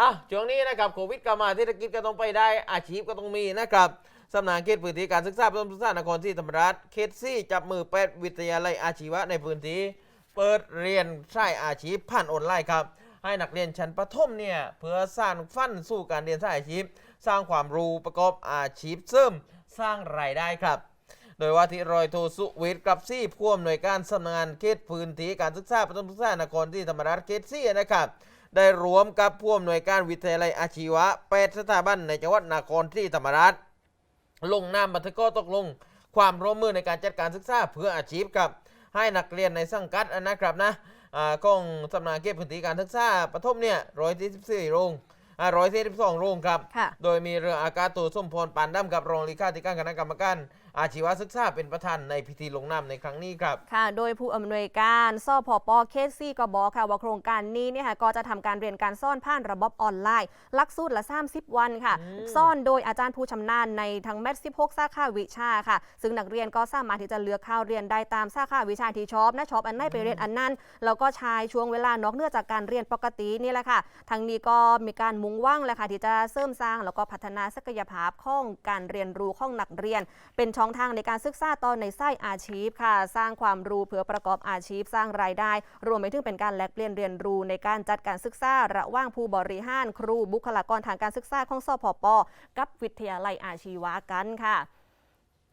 อะช่วงนี้นะครับโควิดก็มาเศรษฐกิจก็ต้องไปได้อาชีพก็ต้องมีนะครับสำนักเขตพื้นที่การศึกษาประถมศึกษานครศรีธรรมราชเขตซี่จับมือแปดวิทยาลัยอาชีวะในพื้นที่เปิดเรียนใช้อาชีพผ่านออนไลน์ครับ ให้นักเรียนชั้นประถมเนี่ยเพื่อสร้างฟันสู่การเรียนสายอาชีพ สร้างความรู้ประกอบอาชีพเสริมสร้างรายได้ครับ โดยว่าที่รอยโทสุวิทย์กับซี่ผู้อำนวยการสำนักงานเขตพื้นที่การศึกษาประถมศึกษานครที่ธรรมราชเขตซี่นะครับ ได้รวมกับผู้อำนวยการวิทยาลัยอาชีวะแปดสถาบันในจังหวัดนครที่ธรรมราชลงนามบันทึกข้อตกลง ความร่วมมือในการจัดการศึกษาเพื่ออาชีพครับให้นักเรียนในสังกัดนะครับนะอ่าของสำนักงานเขตพื้นที่การศึกษาประถมเนี่ยร้อยที่สิบสี่โรง อ่าร้อยที่สิบสองโรงครับค่ะโดยมีเรืออากาศโทสมพรปานดำกับรองเลขาธิการคณะกรรมการอาชีวศึกษาเป็นประธานในพิธีลงนามในครั้งนี้ครับ ค่ะ โดยผู้อำนวยการสพปเคสซี่ก็บอกค่ะว่าโครงการนี้เนี่ยค่ะก็จะทำการเรียนการซ่อนผ่านระบบออนไลน์หลักสูตรละ30วันค่ะอืมซ่อนโดยอาจารย์ผู้ชำนาญในทั้งแมท16สาขาวิชาค่ะ ซึ่งนักเรียนก็สามารถที่จะเลือกเข้าเรียนได้ตามสาขาวิชาที่ชอบนะชอบอันไหนไปเรียนอันนั้น แล้วก็ใช้ช่วงเวลานอกเหนือจากการเรียนปกตินี่แหละค่ะทางนี้ก็มีการมุ่งหว่างแหละค่ะที่จะเสริมสร้างแล้วก็พัฒนาศักยภาพของการเรียนรู้ของนักเรียน เป็นช่องทางในการศึกษาตอนในไส้อาชีพค่ะ สร้างความรู้เพื่อประกอบอาชีพ สร้างรายได้ รวมไปถึงเป็นการแลกเปลี่ยนเรียนรู้ในการจัดการศึกษาระหว่างผู้บริหารครูบุคลากรทางการศึกษาของสพปกับวิทยาลัยอาชีวะกันค่ะ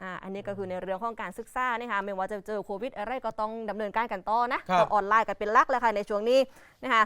อ่าอันนี้ก็คือในเรื่องของการศึกษานะคะไม่ว่าจะเจอโควิดอะไรก็ต้องดำเนินการกันต่อนะครับก็ออนไลน์กันเป็นหลักแล้วค่ะในช่วงนี้นะคะ